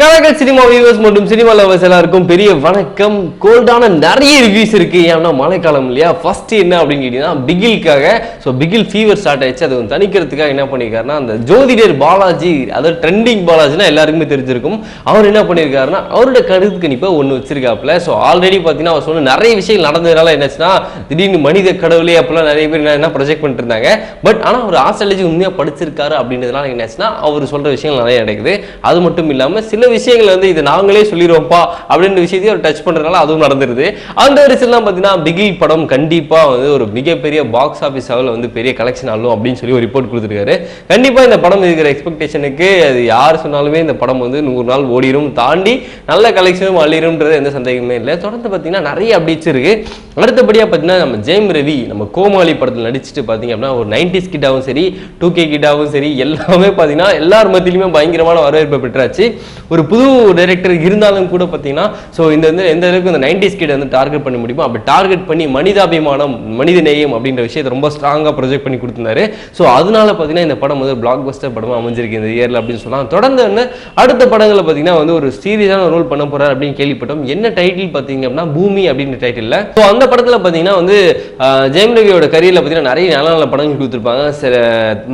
Kalakkal cinema viewers மற்றும் cinema lovers எல்லாருக்கும் பெரிய வணக்கம். கோல்டான நிறைய ரிவ்யூஸ் இருக்கு. ஏன்னா மழைக்காலம் இல்லையா? ஃபர்ஸ்ட் என்ன அப்படின்னு கேட்டீங்கன்னா பிகிலுக்காக ஸோ பிகில் ஃபீவர் ஸ்டார்ட் ஆயிடுச்சு. அது வந்து தணிக்கிறதுக்காக என்ன பண்ணியிருக்காருன்னா அந்த ஜோதிடர் பாலாஜி அதாவது ட்ரெண்டிங் பாலாஜினா எல்லாருக்குமே தெரிஞ்சிருக்கும். அவர் என்ன பண்ணியிருக்காருன்னா அவரோட கருத்து கணிப்பை ஒன்று வச்சிருக்காப்புல. ஸோ ஆல்ரெடி பார்த்தீங்கன்னா அவர் சொன்ன நிறைய விஷயங்கள் நடந்ததுனால என்னச்சுன்னா திடீர்னு மனித கடவுளே அப்பெல்லாம் நிறைய பேர் என்ன- ப்ரொஜெக்ட் பண்ணிட்டு இருந்தாங்க பட் ஆனால் அவர் ஆஸ்ட்ராலஜி உண்மையாக படிச்சிருக்காரு அப்படின்றதுனால என்னாச்சுன்னா அவர் சொல்ற விஷயங்கள் நிறைய நடக்குது. அது மட்டும் இல்லாமல் சில விஷயங்கள் வந்து இது நாங்களே சொல்லிடுவோம்ப்பா அப்படின்ற விஷயத்தையும் அவர் டச் பண்றதுனால அதுவும் நடந்துருது. அந்த வரிசைலாம் பார்த்தீங்கன்னா பிகில் படம் கண்டிப்பாக வந்து ஒரு மிகப்பெரிய பாக்ஸ் ஆஃபீஸ் அளவில் வந்து பெரிய கலெக்ஷன் ஆகும் அப்படின்னு சொல்லி ஒரு ரிப்போர்ட் கொடுத்துருக்காரு. கண்டிப்பாக இந்த படம் இருக்கிற எக்ஸ்பெக்டேஷனுக்கு அது யார் சொன்னாலுமே இந்த படம் வந்து நூறு நாள் ஓடிரும் தாண்டி நல்ல கலெக்ஷனும் அழிடும்ன்றது எந்த சந்தேகமே இல்லை. தொடர்ந்து பார்த்தீங்கன்னா நிறைய அப்டேட்ஸ் இருக்கு. அடுத்தபடியா பார்த்தீங்கன்னா நம்ம ஜெயம் ரவி நம்ம கோமாளி படத்தில் நடிச்சுட்டு பார்த்தீங்க அப்படின்னா ஒரு நைன்டிஸ் கிட்டாவும் சரி டூ கே கிட்டாவும் சரி எல்லாமே பார்த்தீங்கன்னா எல்லார் மத்தியிலுமே பயங்கரமான வரவேற்பை பெற்றாச்சு. ஒரு புது டைரக்டர் இருந்தாலும் கூட பார்த்தீங்கன்னா ஸோ இந்த வந்து எந்த அளவுக்கு இந்த நைன்டிஸ் கிட்ட வந்து டார்கெட் பண்ண முடியுமோ அப்படி டார்கெட் பண்ணி மனிதாபிமானம் மனித நேயம் அப்படின்ற விஷயத்தை ரொம்ப ஸ்ட்ராங்காக ப்ரொஜெக்ட் பண்ணி கொடுத்துருந்தாரு. ஸோ அதனால பார்த்தீங்கன்னா இந்த படம் வந்து பிளாக் பஸ்டர் படமாக அமைஞ்சிருக்கு இந்த இயரில் அப்படின்னு சொல்லலாம். தொடர்ந்து வந்து அடுத்த படங்களில் பார்த்தீங்கன்னா வந்து ஒரு சீரியஸான ரோல் பண்ண போறாரு அப்படின்னு கேள்விப்பட்டோம். என்ன டைட்டில் பார்த்தீங்க அப்படின்னா பூமி அப்படின்ற டைட்டில் ஸோ அந்த படத்தில் பார்த்தீங்கன்னா வந்து ஜெயம் ரவியோட கரியரில் பார்த்தீங்கன்னா நிறைய நல்ல நல்ல படங்கள் கொடுத்துருப்பாங்க. சில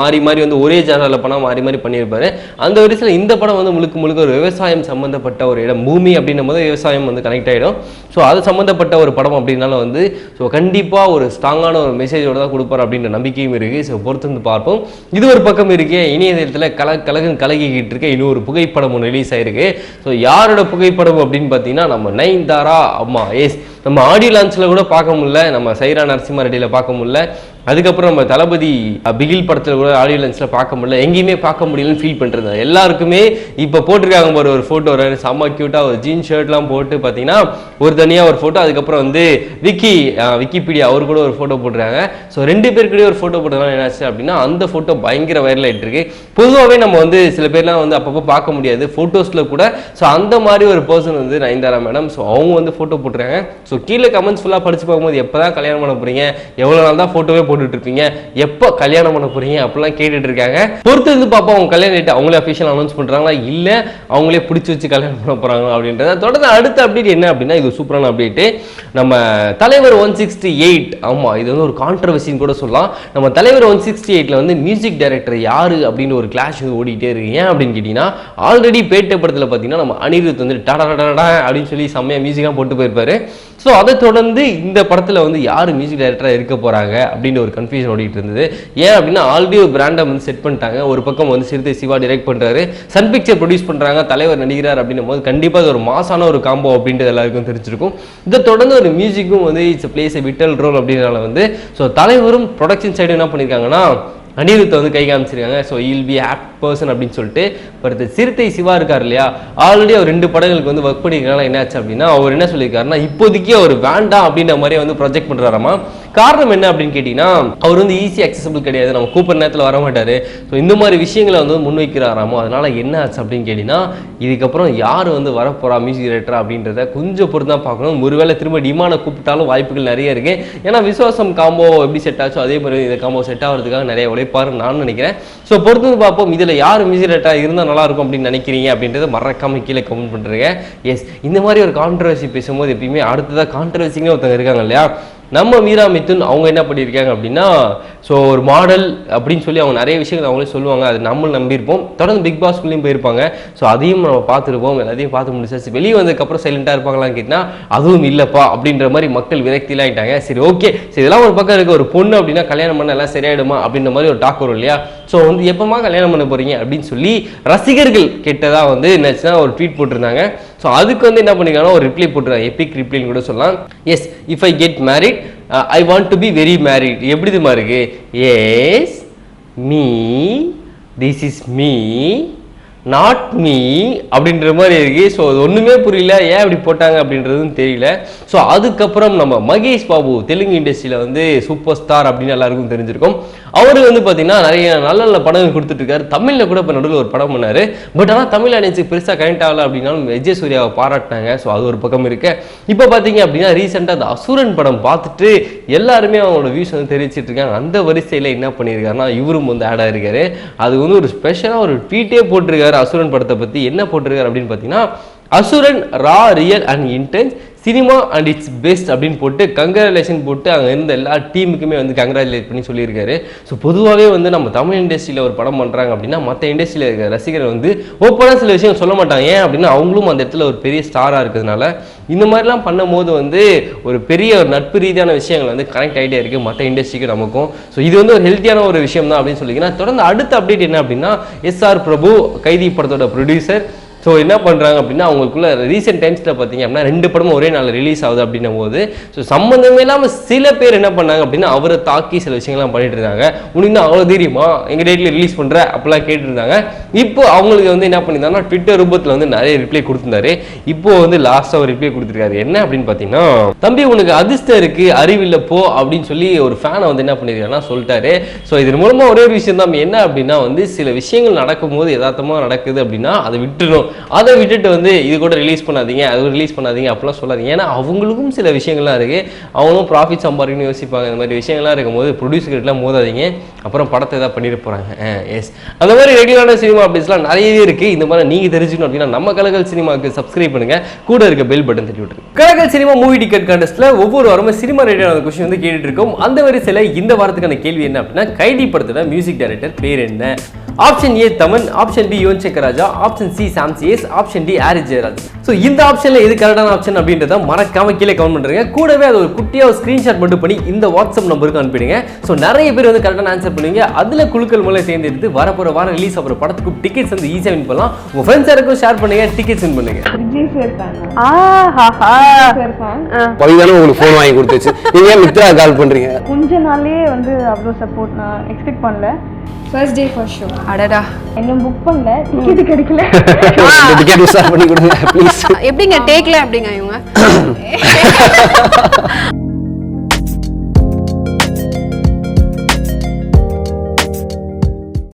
மாறி மாறி வந்து ஒரே ஜானரில் படம் மாறி மாறி பண்ணியிருப்பாரு. அந்த வரிசையில் இந்த படம் வந்து முழுக்க முழுக்க ஒரு விவசாயம் சம்மந்தப்பட்ட ஒரு இடம் பூமி அப்படின்னும் போது விவசாயம் வந்து கனெக்ட் ஆகிடும் ஸோ அது சம்மந்தப்பட்ட ஒரு படம் அப்படின்னால வந்து ஸோ கண்டிப்பாக ஒரு ஸ்ட்ராங்கான ஒரு மெசேஜோடு தான் கொடுப்பார் அப்படின்ற நம்பிக்கையும் இருக்குது ஸோ பொறுத்து வந்து பார்ப்போம். இது ஒரு பக்கம் இருக்கே இணையதளத்தில் கல கலகம் கலகிக்கிட்டு இருக்க இன்னொரு புகைப்படம் ஒன்று ரிலீஸ் ஆயிருக்கு. ஸோ யாரோட புகைப்படம் அப்படின்னு பார்த்தீங்கன்னா நம்ம நயன்தாரா அம்மா எஸ் நம்ம ஆடியோ லான்ச்சில் கூட பார்க்க முடியல நம்ம சைரா நரசிம்ம ரெட்டியில் பார்க்க முடியல. அதுக்கப்புறம் நம்ம தளபதி பிகில் படத்தில் கூட ஆடியோ லென்ஸில் பார்க்க முடியல. எங்கேயுமே பார்க்க முடியலன்னு ஃபீல் பண்ணுறது எல்லாருக்குமே இப்போ போட்டிருக்காங்க பாரு ஒரு ஃபோட்டோ ஒரு செம்ம க்யூட்டாக ஒரு ஜீன் ஷர்ட்லாம் போட்டு பார்த்தீங்கன்னா ஒரு தனியாக ஒரு ஃபோட்டோ அதுக்கப்புறம் வந்து விக்கி விக்கிபீடியா அவர் கூட ஒரு ஃபோட்டோ போட்டுருக்காங்க. ஸோ ரெண்டு பேருக்குள்ளே ஒரு ஃபோட்டோ போட்டதுனால என்னாச்சு அப்படின்னா அந்த ஃபோட்டோ பயங்கர வைரல் ஆகிட்டு இருக்கு பொதுவாகவே நம்ம வந்து சில பேர்லாம் வந்து அப்பப்போ பார்க்க முடியாது. ஃபோட்டோஸில் கூட ஸோ அந்த மாதிரி ஒரு பர்சன் வந்து நயன்தாரா மேடம் ஸோ அவங்க வந்து ஃபோட்டோ போட்டுருக்காங்க. ஸோ கீழே கமெண்ட்ஸ் ஃபுல்லாக படிச்சு பார்க்கும்போது எப்போ தான் கல்யாணம் பண்ண போகிறீங்க எவ்வளோ நாள் தான் ஃபோட்டோவே போட்டுட்டு இருப்பீங்க எப்போ கல்யாணம் பண்ண போறீங்க? அப்படிலாம் கேட்டுட்டு இருக்காங்க. பொறுத்து இருந்து பார்ப்போம் அவங்க கல்யாணம் டேட் அவங்களே அஃபிஷியல் அனௌன்ஸ் பண்றாங்களா? இல்லை அவங்களே பிடிச்சி வச்சு கல்யாணம் பண்ண போறாங்களா அப்படின்றத தொடர்ந்து அடுத்த அப்டேட் என்ன அப்படின்னா இது சூப்பரான அப்டேட் நம்ம தலைவர் ஒன் சிக்ஸ்டி எயிட் ஆமா இது வந்து ஒரு கான்ட்ரவர்சின்னு கூட சொல்லலாம். நம்ம தலைவர் ஒன் சிக்ஸ்டி எயிட்ல வந்து மியூசிக் டைரக்டர் யாரு அப்படின்னு ஒரு கிளாஷ் வந்து ஓடிட்டே இருக்கு. ஏன் அப்படின்னு கேட்டீங்கன்னா ஆல்ரெடி பேட்டை படத்துல பார்த்தீங்கன்னா நம்ம அனிருத் வந்து டடா டடா அப்படின்னு சொல்லி செம்மையா மியூசிக்காக போட்டு போயிருப்பாரு. ஸோ அதை தொடர்ந்து இந்த படத்தில் வந்து யார் மியூசிக் டைரக்டராக இருக்க போகிறாங்க அப்படின்னு ஒரு கன்ஃபியூஷன் ஓடிட்டு இருந்தது. ஏன் அப்படின்னா ஆல்ரெடி ஒரு பிராண்டை வந்து செட் பண்ணிட்டாங்க. ஒரு பக்கம் வந்து சிறுத்தை சிவா டிரெக்ட் பண்ணுறாரு சன் பிக்சர் ப்ரொடியூஸ் பண்ணுறாங்க தலைவர் நடிகிறார் அப்படின்னும் போது கண்டிப்பாக அது ஒரு மாசான ஒரு காம்போ அப்படின்றது எல்லாருக்கும் தெரிஞ்சிருக்கும். இதை தொடர்ந்து ஒரு மியூசிக்கும் வந்து இட்ஸ் பிளேஸ் விட்டல் ரோல் அப்படின்றனால வந்து ஸோ தலைவரும் ப்ரொடக்ஷன் சைடு என்ன பண்ணியிருக்காங்கன்னா அனிருத்தை வந்து கை காமிச்சிருக்காங்க. So will be apt person அப்படின்னு சொல்லிட்டு பட் சிறுத்தை சிவா இருக்கார் இல்லையா? ஆல்ரெடி அவர் ரெண்டு படங்களுக்கு வந்து ஒர்க் பண்ணியிருக்காங்க என்னாச்சு அப்படின்னா அவர் என்ன சொல்லியிருக்காருன்னா இப்போதைக்கு அவர் வேண்டாம் அப்படின்ற மாதிரியே வந்து ப்ரொஜெக்ட் பண்ணுறாராமா காரணம் என்ன அப்படின்னு கேட்டிங்கன்னா அவர் வந்து ஈஸி அக்சசபிள் கிடையாது. நம்ம கூப்பிட்ற நேரத்தில் வர மாட்டார். ஸோ இந்த மாதிரி விஷயங்களை வந்து முன்வைக்கிறாராமோ அதனால என்ன ஆச்சு அப்படின்னு கேட்டிங்கன்னா இதுக்கப்புறம் யார் வந்து வரப்போறா மியூசிக் டைரக்டர் அப்படின்றத கொஞ்சம் பொறுத்து தான் பார்க்கணும். ஒருவேளை திரும்ப டிமானை கூப்பிட்டாலும் வாய்ப்புகள் நிறைய இருக்கு. ஏன்னா விசுவாசம் காம்போ எப்படி செட் ஆச்சோ அதே மாதிரி இந்த காம்போ செட் ஆகிறதுக்காக நிறைய உழைப்பாருன்னு நான் நினைக்கிறேன். ஸோ பொறுத்து பார்ப்போம் இதில் யார் மியூசிக் டைரக்டராக இருந்தால் நல்லா இருக்கும் அப்படின்னு நினைக்கிறீங்க அப்படின்றத மறக்காம கீழே கமெண்ட் பண்ணுறீங்க எஸ் இந்த மாதிரி ஒரு கான்ட்ரவர்சி பேசும்போது எப்பயுமே அடுத்ததாக கான்ட்ரவர்சிங்க ஒருத்தங்க இருக்காங்க இல்லையா? நம்ம மீரா மித்துன் அவங்க என்ன பண்ணியிருக்காங்க அப்படின்னா ஸோ ஒரு மாடல் அப்படின்னு சொல்லி அவங்க நிறைய விஷயங்கள் அவங்களே சொல்லுவாங்க. அது நம்மளும் நம்பியிருப்போம் தொடர்ந்து பிக் பாஸ்குள்ளேயும் போயிருப்பாங்க. ஸோ அதையும் நம்ம பார்த்துருப்போம். எல்லாத்தையும் பார்த்து முடிச்சாச்சு. வெளியே வந்ததுக்கப்புறம் சைலண்டாக இருப்பாங்களான்னு கேட்டால் அதுவும் இல்லைப்பா அப்படின்ற மாதிரி மக்கள் விரக்திலாம் ஆகிட்டாங்க சரி ஓகே சரி இதெல்லாம் ஒரு பக்கம் இருக்க. ஒரு பொண்ணு அப்படின்னா கல்யாணம் பண்ண எல்லாம் சரியாயிடுமா அப்படின்ற மாதிரி ஒரு டாக் வரும் இல்லையா? ஸோ வந்து எப்பமா கல்யாணம் பண்ண போறீங்க அப்படின்னு சொல்லி ரசிகர்கள் கிட்டதா வந்து என்னாச்சுன்னா ஒரு ட்வீட் போட்டிருந்தாங்க. ஸோ அதுக்கு வந்து என்ன பண்ணிருக்காங்கன்னா ஒரு ரிப்ளை போட்டுருக்காங்க. எபிக் ரிப்ளைன்னு கூட சொல்லலாம். Yes if I get married I want to be very married எப்படி இதுமா இருக்கு yes me this is me not me அப்படின்ற மாதிரி இருக்கு. ஸோ அது ஒன்றுமே புரியல. ஏன் இப்படி போட்டாங்க அப்படின்றதும் தெரியல. ஸோ அதுக்கப்புறம் நம்ம மகேஷ் பாபு தெலுங்கு இண்டஸ்ட்ரியில் வந்து சூப்பர் ஸ்டார் அப்படின்னு எல்லாருக்கும் தெரிஞ்சிருக்கும். அவர் வந்து பார்த்தீங்கன்னா நிறைய நல்ல நல்ல படங்கள் கொடுத்துட்ருக்காரு தமிழில் கூட இப்போ நடுவில் ஒரு படம் பண்ணார். பட் ஆனால் தமிழ் ஆடியன்ஸுக்கு பெருசாக கனெக்ட் ஆகலை அப்படின்னாலும் விஜய் சூர்யாவை பாராட்டினாங்க. ஸோ அது ஒரு பக்கம் இருக்கு. இப்போ பார்த்தீங்க அப்படின்னா ரீசெண்டாக அந்த அசுரன் படம் பார்த்துட்டு எல்லாருமே அவங்களோட வியூஸ் வந்து தெரிவிச்சிட்டு இருக்காங்க. அந்த வரிசையில் என்ன பண்ணியிருக்காருன்னா இவரும் வந்து ஆட் ஆகிருக்காரு அது வந்து ஒரு ஸ்பெஷலாக ஒரு ட்வீட்டே போட்டிருக்காரு. அசுரன் படத்தை பற்றி என்ன போட்டிருக்காரு அப்படின்னு பார்த்தீங்கன்னா Asuran raw real and intense cinema and it's best அப்படின்னு போட்டு கங்க்ராச்சுலேஷன் போட்டு அங்கே இருந்த எல்லா டீமுக்குமே வந்து கங்க்ராச்சுலேட் பண்ணி சொல்லியிருக்காரு. ஸோ பொதுவாகவே வந்து நம்ம தமிழ் இண்டஸ்ட்ரியில் ஒரு படம் பண்ணுறாங்க அப்படின்னா மற்ற இண்டஸ்ட்ரியில் இருக்கிற ரசிகர் வந்து ஓப்பனாக சில விஷயம் சொல்ல மாட்டாங்க. ஏன் அப்படின்னா அவங்களும் அந்த இடத்துல ஒரு பெரிய ஸ்டாராக இருக்கிறதுனால இந்த மாதிரிலாம் பண்ணும்போது வந்து ஒரு பெரிய ஒரு நட்பு ரீதியான விஷயங்கள் வந்து கனெக்ட் ஆகிட்டே இருக்குது மற்ற இண்டஸ்ட்ரிக்கு நமக்கும். ஸோ இது வந்து ஒரு ஹெல்த்தியான ஒரு விஷயம் தான் அப்படின்னு சொல்லிங்கன்னா தொடர்ந்து அடுத்த அப்டேட் என்ன அப்படின்னா எஸ்ஆர் பிரபு கைதி படத்தோட ப்ரொடியூசர் ஸோ என்ன பண்ணுறாங்க அப்படின்னா அவங்களுக்குள்ள ரீசெண்ட் டைம்ஸில் பார்த்தீங்க அப்படின்னா ரெண்டு படமும் ஒரே நாள் ரிலீஸ் ஆகுது அப்படின்னும் போது ஸோ சம்மந்தமே இல்லாமல் சில பேர் என்ன பண்ணாங்க அப்படின்னா அவரை தாக்கி சில விஷயங்கள்லாம் பண்ணிட்டு இருந்தாங்க. உனக்கு தான் அவ்வளோ தெரியுமா எங்கள் டேட்டில் ரிலீஸ் பண்ணுற அப்படிலாம் கேட்டுருந்தாங்க இப்போ அவங்களுக்கு வந்து என்ன பண்ணியிருந்தாங்கன்னா ட்விட்டர் ரூபத்தில் வந்து நிறைய ரிப்ளை கொடுத்துருந்தாரு. இப்போ வந்து லாஸ்ட்டாக ஒரு ரிப்ளை கொடுத்துருக்காரு. என்ன அப்படின்னு பார்த்தீங்கன்னா தம்பி உனக்கு அதிர்ஷ்டம் இருக்கு அறிவில்லை போ அப்படின்னு சொல்லி ஒரு ஃபேனை வந்து என்ன பண்ணியிருக்காருன்னா சொல்லிட்டாரு. ஸோ இதன் மூலமாக ஒரே ஒரு விஷயம் தான். என்ன அப்படின்னா வந்து சில விஷயங்கள் நடக்கும்போது யதார்த்தமாக நடக்குது அப்படின்னா அதை விட்டுறணும். அதை விட்டுட்டு வந்து இது கூட ரிலீஸ் பண்ணாதீங்க அது ரிலீஸ் பண்ணாதீங்க அப்படிலாம் சொல்லாதீங்க. ஏன்னா அவங்களுக்கும் சில விஷயங்கள்லாம் இருக்கு. அவங்களும் ப்ராஃபிட் சம்பாதிக்கணும்னு யோசிப்பாங்க. இந்த மாதிரி விஷயங்கள்லாம் இருக்கும்போது ப்ரொடியூசர்கிட்டலாம் மோதாதீங்க. அப்புறம் படத்தை ஏதாவது பண்ணிட்டு போகிறாங்க எஸ் அந்த மாதிரி ரெகுலரான சினிமா அப்டேட்ஸ்லாம் நிறையவே இருக்குது இந்த மாதிரி நீங்கள் தெரிஞ்சுக்கணும் அப்படின்னா நம்ம கலகல் சினிமாவுக்கு சப்ஸ்கிரைப் பண்ணுங்கள் கூட இருக்க பெல் பட்டன் தட்டி விட்டுருங்க. கலகல் சினிமா மூவி டிக்கெட் கான்டெஸ்ட்ல ஒவ்வொரு வாரமும் சினிமா ரெடியான கொஸ்டின் வந்து கேட்டுட்டு இருக்கோம். அந்த வரிசையில் இந்த வாரத்துக்கான கேள்வி என்ன அப்படின்னா கைடி படத்தோட மியூசிக் டைரக்டர் பேர் என்ன? Option A Thaman option B Yuvan Shankar Raja option C Sam C S option D Harris Jayaraj so இந்த ஆப்ஷன்ல எது கரெக்டான ஆப்ஷன் அப்படின்றத மறக்காம கீழே கமெண்ட் பண்ணுங்க கூடவே அது ஒரு குட்டியா ஒரு ஸ்கிரீன்ஷாட் மட்டும் பண்ணி இந்த வாட்ஸ்அப் நம்பருக்கு அனுப்பிடுங்க. ஸோ நிறைய பேர் வந்து கரெக்டான ஆன்சர் பண்ணுவீங்க. அதுல குழுக்கள் மூலம் சேர்ந்து எடுத்து வரப்போற வாரம் ரிலீஸ் ஆகிற படத்துக்கு டிக்கெட்ஸ் வந்து ஈஸியாக வின் பண்ணலாம். உங்க ஃப்ரெண்ட்ஸ் யாருக்கும் ஷேர் பண்ணுங்க டிக்கெட்ஸ் வின் பண்ணுங்க. பவிதானே உங்களுக்கு ஃபோன் வாங்கி கொடுத்துச்சு நீங்க ஏன் மித்ரா கால் பண்றீங்க? கொஞ்ச நாளே வந்து அவ்வளோ சப்போர்ட் நான் எக்ஸ்பெக்ட் பண்ணல. ஃபர்ஸ்ட் டே ஃபர்ஸ்ட் ஷோ அடடா. இன்னும் புக் பண்ணல? டிக்கெட் கிடைக்கல. டிக்கெட் மிஸ் பண்ணி கொடுங்க ப்ளீஸ் எப்படிங்க டேக்ல எப்படிங்க இவங்க?